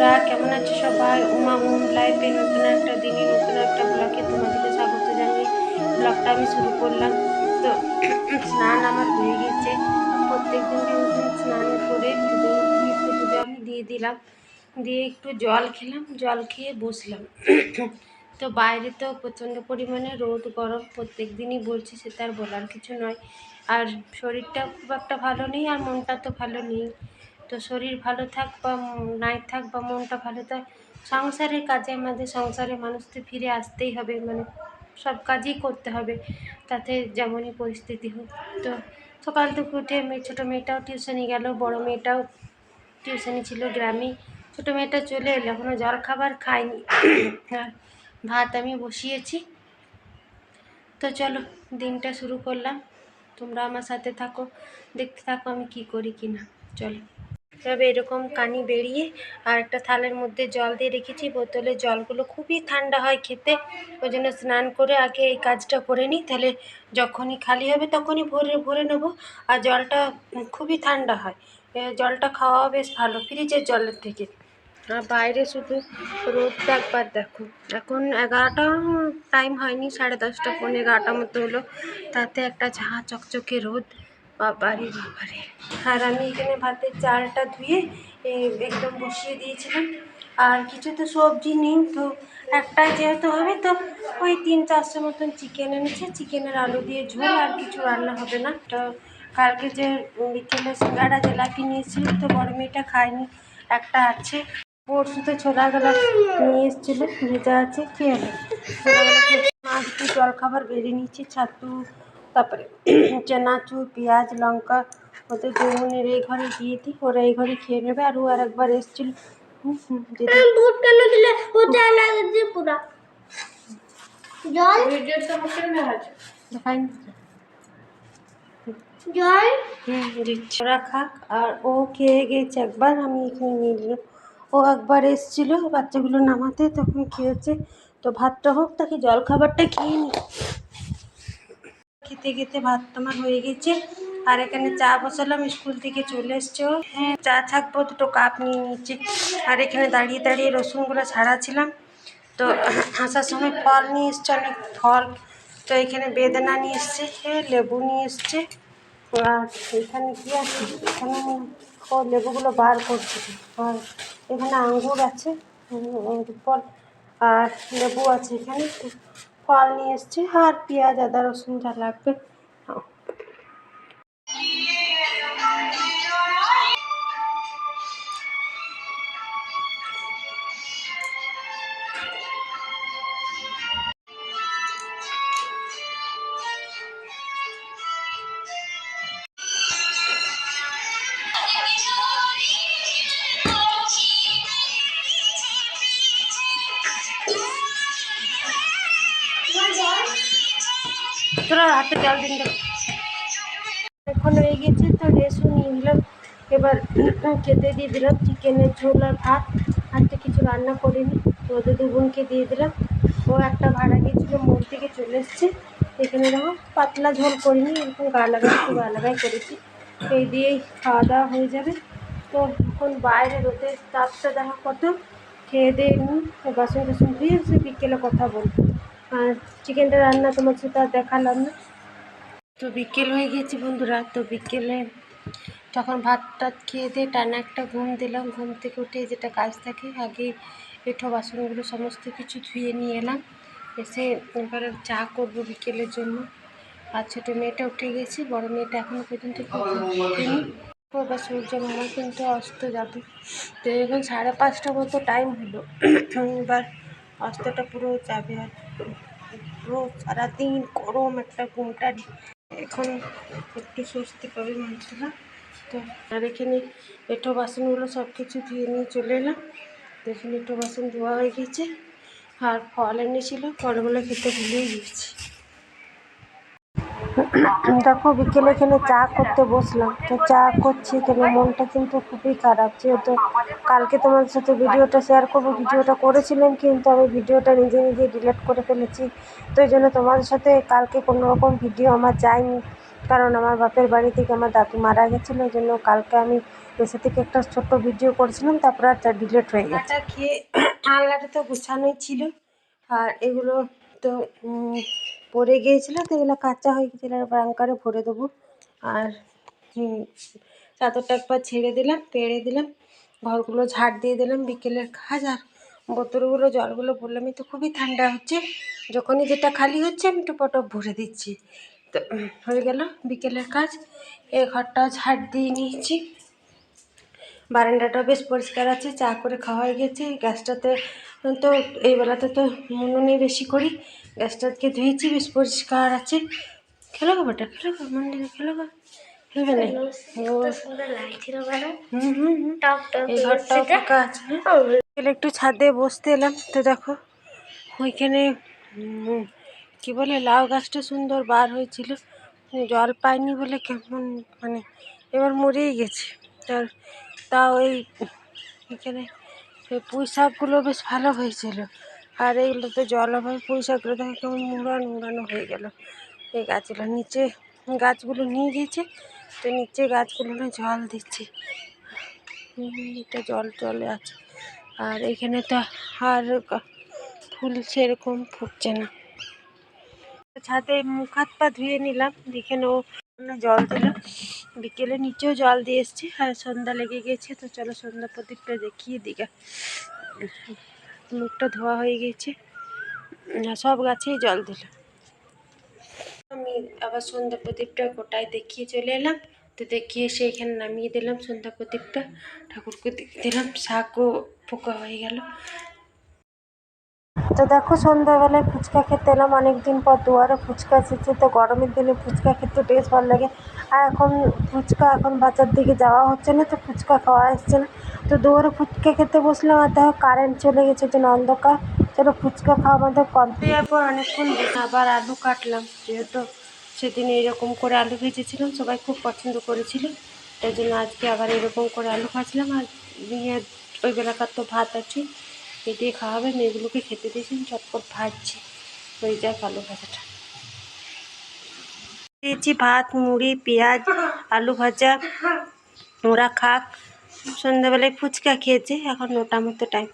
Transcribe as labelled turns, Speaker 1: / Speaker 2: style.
Speaker 1: বন্ধুরা, কেমন আছো সবাই? উমা হোম লাইফে নতুন একটা দিনে নতুন একটা ব্লগে তোমাদেরকে স্বাগত জানিয়ে ব্লগটা আমি শুরু করলাম। তো, স্নান আমার হয়ে গেছে। প্রত্যেক নতুন স্নান করে পুজো পুজো আমি দিয়ে দিলাম। দিয়ে একটু জল খেলাম, জল খেয়ে বসলাম। তো বাইরে তো প্রচণ্ড পরিমাণে রোদ, গরম প্রত্যেক দিনই বলছি সেটা আর বলার কিছু নয়। আর শরীরটা খুব একটা ভালো নেই আর মনটা তো ভালো নেই। তো শরীর ভালো থাক বা নাই থাক বা মনটা ভালো থাক, সংসারের কাজে আমাদের সংসারে মানুষ তো ফিরে আসতেই হবে মানে সব কাজই করতে হবে, তাতে যেমনই পরিস্থিতি হোক। তো সকাল থেকে উঠে মেয়ে ছোটো মেয়েটাও টিউশনি গেল, বড় মেয়েটাও টিউশনি ছিল গ্রামে। ছোটো মেয়েটা চলে এলো এখনও জল খাবার খায়নি। আর ভাত আমি বসিয়েছি। তো চলো, দিনটা শুরু করলাম। তোমরা আমার সাথে থাকো, দেখতে থাকো আমি কি করি কি না চলো। তবে এরকম কানি বেরিয়ে আর একটা থালের মধ্যে জল দিয়ে রেখেছি। বোতলে জলগুলো খুবই ঠান্ডা হয় খেতে। ওই জন্য স্নান করে আগে এই কাজটা করে নিই। তাহলে যখনই খালি হবে তখনই ভরে ভরে নেব। আর জলটা খুবই ঠান্ডা হয়। জলটা খাওয়া বেশ ভালো ফ্রিজের জলের থেকে। আর বাইরে শুধু রোদটা একবার দেখো। এখন এগারোটা টাইম হয়নি, সাড়ে দশটা, পৌনে এগারোটা মতো হলো। তাতে একটা ঝাঁ চকচকে রোদ। আর আমি এখানে ভাতের চালটা ধুয়ে একদম বসিয়ে দিয়েছিলাম। আর কিছু তো সবজি নেই তো। একটা যেহেতু হবে তো, ওই তিন চারশো মতন চিকেন এনেছে। চিকেনের আলু দিয়ে ঝোল, আর কিছু রান্না হবে না। তো কালকে যে বিকেলে সিঙ্গাড়া জেলাপি নিয়েছিল, তো বড় মেয়েটা খায়নি। একটা আছে। পরশু তো ছোলাগুলো নিয়ে এসেছিল, ভেজা আছে কী হলো মাছ জল খাবার বেড়ে নিচ্ছি ছাতু তারপরে চানাচুর পেঁয়াজ লঙ্কা ওদের বেগুনের এই ঘরে দিয়ে দিই ওরা এই ঘরে খেয়ে নেবে আর ও আর একবার এসেছিল ওরা খাক আর ও খেয়ে গেছে একবার আমি এখানে নিয়ে নিলাম। ও একবার এসেছিল বাচ্চাগুলো নামাতে তখন খেয়েছে তো ভাতটা হোক তাকে জল খাবারটা খেয়ে নি। খেতে খেতে ভাত তোমার হয়ে গেছে। আর এখানে চা বসালাম, স্কুল থেকে চলে এসছে হ্যাঁ চা থাকব, দুটো কাপ নিয়ে নিচ্ছে আর এখানে দাঁড়িয়ে দাঁড়িয়ে রসুনগুলো ছাড়াছিলাম। তো আসার সময় ফল নিয়ে এসছে, অনেক ফল। তো এখানে বেদানা নিয়ে এসছে এ লেবু নিয়ে এসছে। এখানে কি আছে? এখানে ও লেবুগুলো বার করছে। আর এখানে আঙ্গুর আছে ফল আর লেবু আছে এখানে। ফল নিয়ে এসছে আর পেঁয়াজ আদা রসুন যা লাগবে হাতে জল দিন এখন হয়ে গেছে, তো রেসও নিয়ে নিলাম। এবার খেতে দিয়ে দিলাম চিকেনের ঝোল আর ভাত। তো কিছু রান্না করিনি, তো ওদের দু বোনকে দিয়ে দিলাম। ও একটা ভাড়া গিয়েছিল মোড় থেকে চলে এসছে। এখানে দেখো, পাতলা ঝোল করিনি, এরকম গা লাগাই একটু গা লাগাই করেছি। এই দিয়েই খাওয়া দাওয়া হয়ে যাবে। তো এখন বাইরে রোদের তাপটা দেখা কত। খেয়ে দিয়ে নিই বাসন টাসন ধুয়ে সে বিকেলে কথা বলব। আর চিকেনটা রান্না তোমার সাথে আর দেখালাম না। তো বিকেল হয়ে গেছে বন্ধুরা, তো বিকেলে তখন ভাত টাত খেয়ে দিয়ে টানা একটা ঘুম দিলাম। ঘুম থেকে উঠে যেটা কাজ থাকে, আগে এঁঠো বাসনগুলো সমস্ত কিছু ধুয়ে নিয়ে এলাম। এসে এবার চা করব বিকেলের জন্য। আর ছোটো মেয়েটা উঠে গেছে, বড় মেয়েটা এখনও পর্যন্ত এবার সূর্য মামা কিন্তু অস্ত যাবে। তো এখন সাড়ে পাঁচটা মতো টাইম হলো। এবার অস্তটা পুরো যাবে আর পুরো সারাদিন গরম, একটা ঘুমটা এখন একটু স্বস্তি পাবে মানুষরা। তো আর এখানে এঁঠো বাসনগুলো সব কিছু ধুয়ে নিয়ে চলে এলাম। তো এখানে বাসন ধোয়া হয়ে গেছে। আর ফল এনেছিল, ফলগুলো খেতে ভুলেই গিয়েছি দেখো বিকেলে এখানে চা করতে বসলাম। তো চা করছি এখানে মনটা কিন্তু খুবই খারাপ। যেহেতু কালকে তোমাদের সাথে ভিডিওটা শেয়ার করব, ভিডিওটা করেছিলাম কিন্তু আমি ভিডিওটা নিজে নিজে ডিলিট করে ফেলেছি। তো এই জন্য তোমাদের সাথে কালকে কোনো রকম ভিডিও আমার যায়নি। কারণ আমার বাপের বাড়ি থেকে আমার দাদু মারা গেছিল ওই জন্য কালকে আমি এসে থেকে একটা ছোট্ট ভিডিও করেছিলাম, তারপর আর ডিলেট হয়ে গেছে। খেয়ে আলনাটা তো গুছানোই ছিল। আর এগুলো তো পড়ে গিয়েছিল তো এগুলো কাঁচা হয়ে গেছিল ব্রাউন করে ভরে দেবো। আর চাদরটা একবার ছেড়ে দিলাম, পেড়ে দিলাম, ঘরগুলো ঝাড় দিয়ে দিলাম বিকেলের কাজ, আর বোতলগুলো, জলগুলো বললামই তো খুবই ঠান্ডা হচ্ছে, যখনই যেটা খালি হচ্ছে, আমি একটু পটপ ভরে দিচ্ছি। তো হয়ে গেল বিকেলের কাজ এই ঘরটাও ঝাড় দিয়ে নিয়েছি। বারান্দাটাও বেশ পরিষ্কার আছে, চা করে খাওয়া হয়ে গেছে। গ্যাসটাতে তো এই বেলাতে তো উনুনে বেশি করি, গ্যাসটাকে ধুয়েছি, বেশ পরিষ্কার আছে। খেলো গো বেটা, খেলো গো মন্দিরে খেলো গো? একটু ছাদে বসতে এলাম, তো দেখো, ওইখানে কি বলে, লাউ গাছটা সুন্দর বার হয়েছিল। জল পাইনি বলে কেমন মানে এবার মরেই গেছে। তার তাও ওই এখানে এই পুঁই শাকগুলো বেশ ভালো হয়েছিল। আর এইগুলোতে জল অভাবে পুঁই শাকগুলো দেখে কেমন মুড়ানো মুড়ানো হয়ে গেল। এই গাছগুলো নিচে গাছগুলো নিয়ে গিয়েছে, তো নিচে গাছগুলো না জল দিচ্ছে। এটা জল জলে আছে। আর এখানে তো আর ফুল সেরকম ফুটছে না। ছাদে মুখ হাত পা ধুয়ে নিলাম এখানে ও জল দিল। বিকেলে নিচেও জল দিয়ে এসছি, আর সন্ধ্যা লেগে গেছে, তো চলো সন্ধ্যা প্রদীপটা দেখিয়ে দিকে মুখটা ধোয়া হয়ে গেছে সব গাছেই জল দিল। আমি আবার সন্ধ্যা প্রদীপটা গোটায় দেখিয়ে চলে এলাম, তো দেখিয়ে এসে এখানে নামিয়ে দিলাম সন্ধ্যা প্রদীপটা। ঠাকুরকে দিলাম, শাকও পোকা হয়ে গেল। তো দেখো সন্ধ্যাবেলায় ফুচকা খেতে এলাম। অনেকদিন পর দুয়ারে ফুচকা এসেছে, তো গরমের দিনে ফুচকা খেতে বেশ ভালো লাগে। আর এখন ফুচকা এখন বাজার দিকে যাওয়া হচ্ছে না, তো ফুচকা খাওয়া আসছে না। তো দুয়ারে ফুচকা খেতে বসলাম আর দেখো কারেন্ট চলে গেছে যে অন্ধকার। চলো ফুচকা খাওয়া আমাদের কমপ্লিট পর অনেকক্ষণ আবার আলু কাটলাম, যেহেতু সেদিন এরকম করে আলু ভেজেছিলাম, সবাই খুব পছন্দ করেছিল। তাই জন্য আজকে আবার এরকম করে আলু ভাজলাম আর নিয়ে ওই বেলাকার তো ভাত আছে। এই দিয়ে খাওয়া হবে মেয়েগুলোকে খেতে দিয়েছি চটপট ভাজছি। হয়ে যায় আলু ভাজাটা। দিয়েছি ভাত, মুড়ি, পেঁয়াজ, আলু ভাজা, ওরা খাক। সন্ধ্যাবেলায় ফুচকা খেয়েছে, এখন নটা মতো টাইম